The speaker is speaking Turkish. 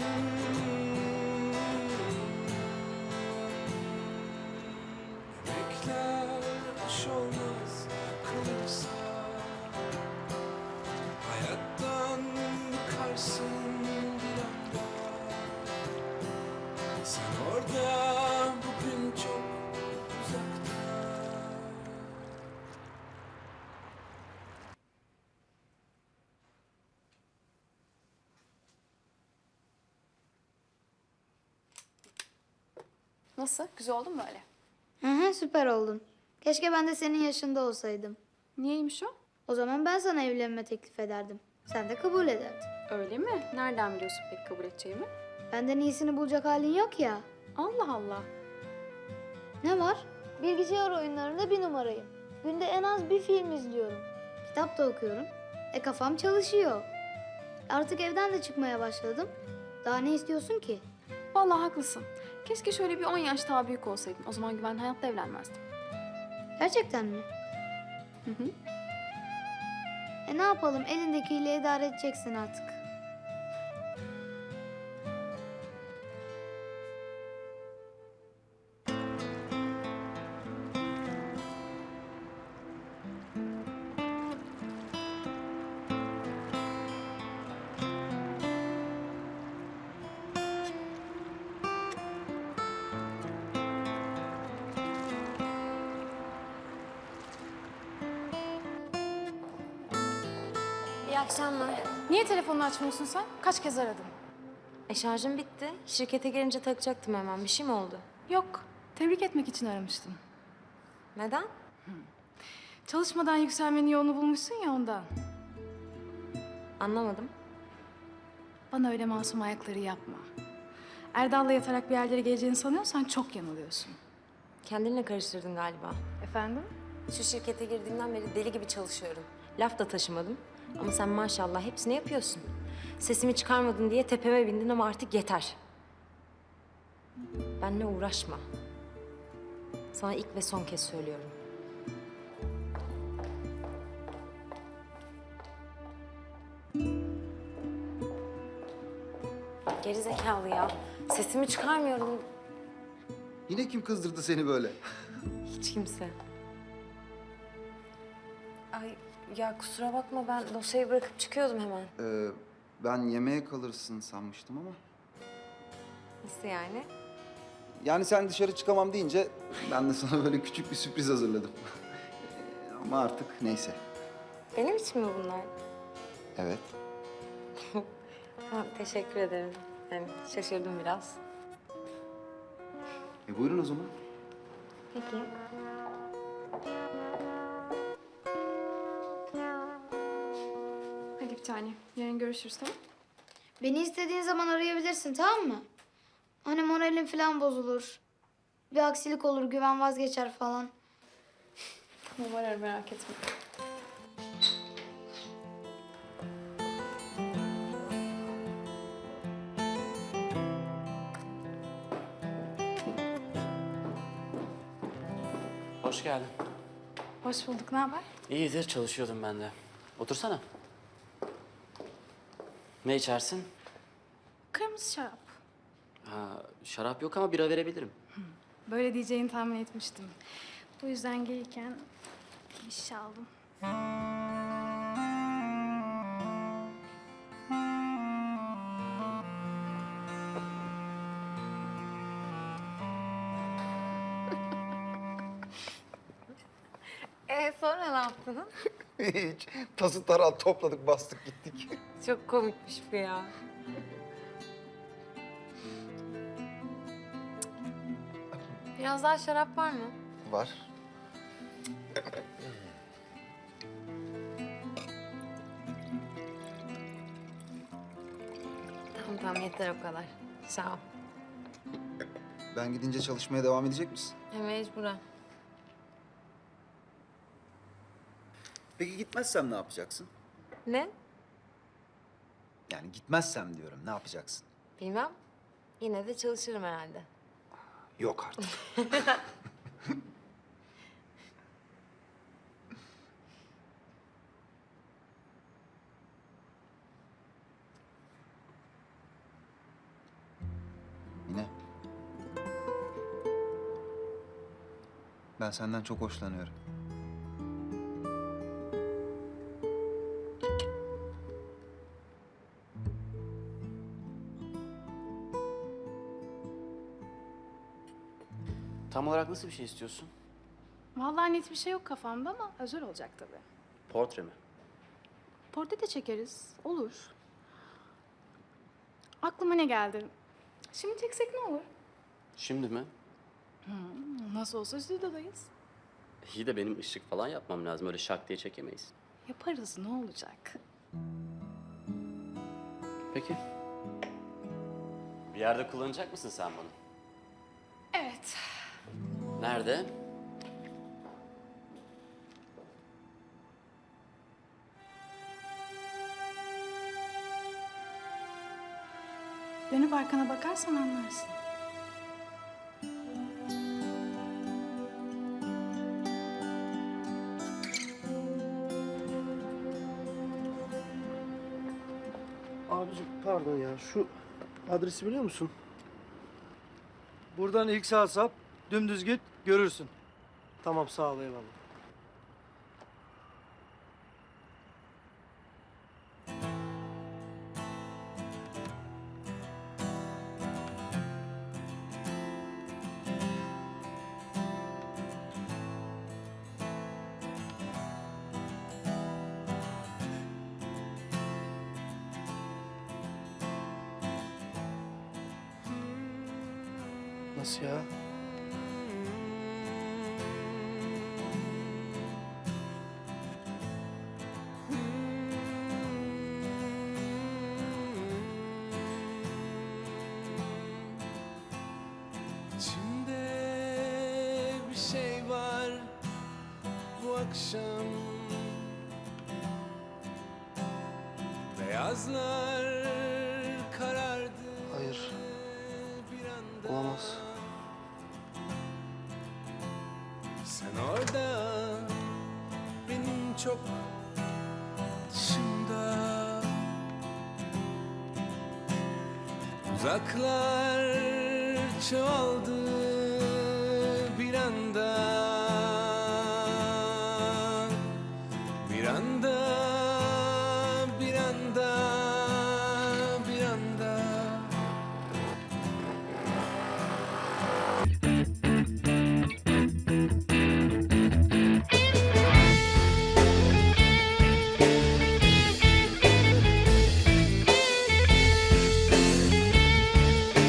you. Nasıl? Güzel oldu mu böyle? Hı hı süper oldun. Keşke ben de senin yaşında olsaydım. Niyeymiş o? O zaman ben sana evlenme teklif ederdim. Sen de kabul ederdin. Öyle mi? Nereden biliyorsun peki kabul edeceğimi? Benden iyisini bulacak halin yok ya. Allah Allah. Ne var? Bilgisayar oyunlarında bir numarayım. Günde en az bir film izliyorum. Kitap da okuyorum. E kafam çalışıyor. Artık evden de çıkmaya başladım. Daha ne istiyorsun ki? Vallahi haklısın. Keşke şöyle bir 10 yaş daha büyük olsaydın. O zaman güven hayatta evlenmezdim. Gerçekten mi? Hı hı. E ne yapalım? Elindekiyle idare edeceksin artık. Akşamlar. Niye telefonunu açmıyorsun sen? Kaç kez aradım? E şarjım bitti. Şirkete gelince takacaktım hemen. Bir şey mi oldu? Yok. Tebrik etmek için aramıştım. Neden? Çalışmadan yükselmenin yolunu bulmuşsun ya ondan. Anlamadım. Bana öyle masum ayakları yapma. Erdal'la yatarak bir yerlere geleceğini sanıyorsan çok yanılıyorsun. Kendinle karıştırdın galiba. Efendim? Şu şirkete girdiğimden beri deli gibi çalışıyorum. Laf da taşımadım. Ama sen maşallah hepsini yapıyorsun. Sesimi çıkarmadın diye tepeme bindin ama artık yeter. Benle uğraşma. Sana ilk ve son kez söylüyorum. Geri zekalı ya. Sesimi çıkarmıyorum. Yine kim kızdırdı seni böyle? Hiç kimse. Ay ya kusura bakma ben dosyayı bırakıp çıkıyordum hemen. Ee, ben yemeğe kalırsın sanmıştım ama. Nasıl yani? Yani sen dışarı çıkamam deyince ben de sana böyle küçük bir sürpriz hazırladım. Ee, ama artık neyse. Benim için mi bunlar? Evet. Ha, teşekkür ederim. Yani şaşırdım biraz. E buyurun o zaman. Peki. Hadi bir tane. Yarın görüşürüz tamam Beni istediğin zaman arayabilirsin tamam mı? Hani moralin falan bozulur. Bir aksilik olur, güven vazgeçer falan. Tamam ararım merak etme. Hoş geldin. Hoş bulduk. Ne haber? İyidir, çalışıyordum ben de. Otursana. Ne içersin? Kırmızı şarap. Ha, şarap yok ama bira verebilirim. Böyle diyeceğini tahmin etmiştim. Bu yüzden gelirken bir şişe aldım. Ee sonra ne yaptınız? Hiç. Tası tarağı topladık, bastık gittik. Çok komikmiş bu ya. Biraz daha şarap var mı? Var. Tamam tamam yeter o kadar. Sağ ol. Ben gidince çalışmaya devam edecek misin? Ya mecburen. Peki gitmezsem ne yapacaksın? Ne? Yani gitmezsem diyorum, ne yapacaksın? Bilmem. Yine de çalışırım herhalde. Yok artık. Yine. Ben senden çok hoşlanıyorum. Tam olarak nasıl bir şey istiyorsun? Vallahi net bir şey yok kafamda ama özel olacak tabii. Portre mi? Portre de çekeriz. Olur. Aklıma ne geldi? Şimdi çeksek ne olur? Şimdi mi? Nasıl olsa stüdyodayız. İyi de benim ışık falan yapmam lazım. Öyle şak diye çekemeyiz. Yaparız ne olacak? Peki. Bir yerde kullanacak mısın sen bunu? Nerede? Dönüp arkana bakarsan anlarsın. Abicim pardon ya şu adresi biliyor musun? Buradan ilk sağ sap, dümdüz git, görürsün. Tamam sağ ol eyvallah. Nasıl ya? Akşam. Beyazlar karardı Hayır, bir anda. Olamaz. Sen orada benim çok dışımda. Uzaklar çoğaldı bir anda